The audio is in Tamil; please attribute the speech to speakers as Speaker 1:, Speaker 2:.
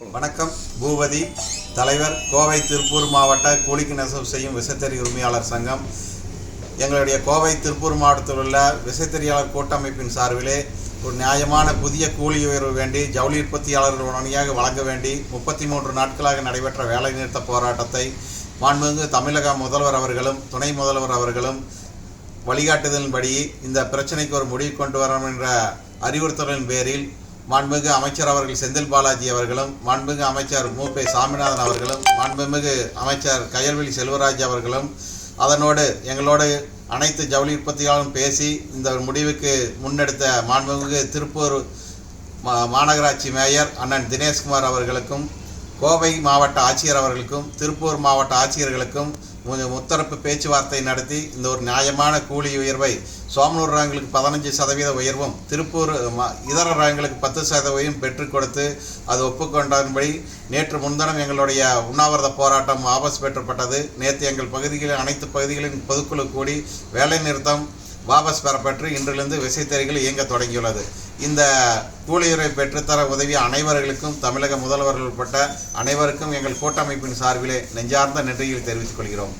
Speaker 1: வணக்கம். பூபதி தலைவர் கோவை திருப்பூர் மாவட்ட கூலிக்கு நெசவு செய்யும் விசைத்தறி உரிமையாளர் சங்கம். எங்களுடைய கோவை திருப்பூர் மாவட்டத்தில் உள்ள விசைத்தறியாளர் கூட்டமைப்பின் சார்பிலே ஒரு நியாயமான புதிய கூலி உயர்வு வேண்டி ஜவுளி உற்பத்தியாளர்கள் உடனடியாக வழங்க வேண்டி முப்பத்தி மூன்று நாட்களாக நடைபெற்ற வேலைநிறுத்த போராட்டத்தை மாண்புமிகு தமிழக முதல்வர் அவர்களும் துணை முதல்வர் அவர்களும் வழிகாட்டுதலின்படி இந்த பிரச்சனைக்கு ஒரு முடிவு கொண்டு வரணும் என்ற அறிவுறுத்தலின் பேரில் மாண்புமிகு அமைச்சர் அவர்கள் செந்தில் பாலாஜி அவர்களும் மாண்புமிகு அமைச்சர் மு. பே. சாமிநாதன் அவர்களும் மாண்புமிகு அமைச்சர் கயல்வெளி செல்வராஜ் அவர்களும் அதனோடு எங்களோடு அனைத்து ஜவுளி உற்பத்தியாளரும் பேசி இந்த முடிவுக்கு முன்னெடுத்த மாண்புமிகு திருப்பூர் மா- மாநகராட்சி மேயர் அண்ணன் தினேஷ்குமார் அவர்களுக்கும் கோவை மாவட்ட ஆட்சியர் அவர்களுக்கும் திருப்பூர் மாவட்ட ஆட்சியர்களுக்கும் முத்தரப்பு பேச்சுவார்த்தை நடத்தி இந்த ஒரு நியாயமான கூலி உயர்வை சோமனூர் ரகங்களுக்கு பதினஞ்சு சதவீத உயர்வும் திருப்பூர் இதர ரகங்களுக்கு பத்து சதவீதம் பெற்றுக் கொடுத்து அது ஒப்புக்கொண்டபடி நேற்று முன்தினம் எங்களுடைய உண்ணாவிரத போராட்டம் ஆபஸ் பெற்றப்பட்டது. நேற்று எங்கள் பகுதிகளில் அனைத்து பகுதிகளின் பொதுக்குழு கூடி வேலைநிறுத்தம் வாபஸ் பெறப்பெற்று இன்றிலிருந்து விசைத்தறிகள் இயங்க தொடங்கியுள்ளது. இந்த கூலியுறை பெற்றுத்தர உதவிய அனைவர்களுக்கும் தமிழக முதல்வர்கள் உட்பட்ட அனைவருக்கும் எங்கள் கூட்டமைப்பின் சார்பிலே நெஞ்சார்ந்த நன்றியில் தெரிவித்துக் கொள்கிறோம்.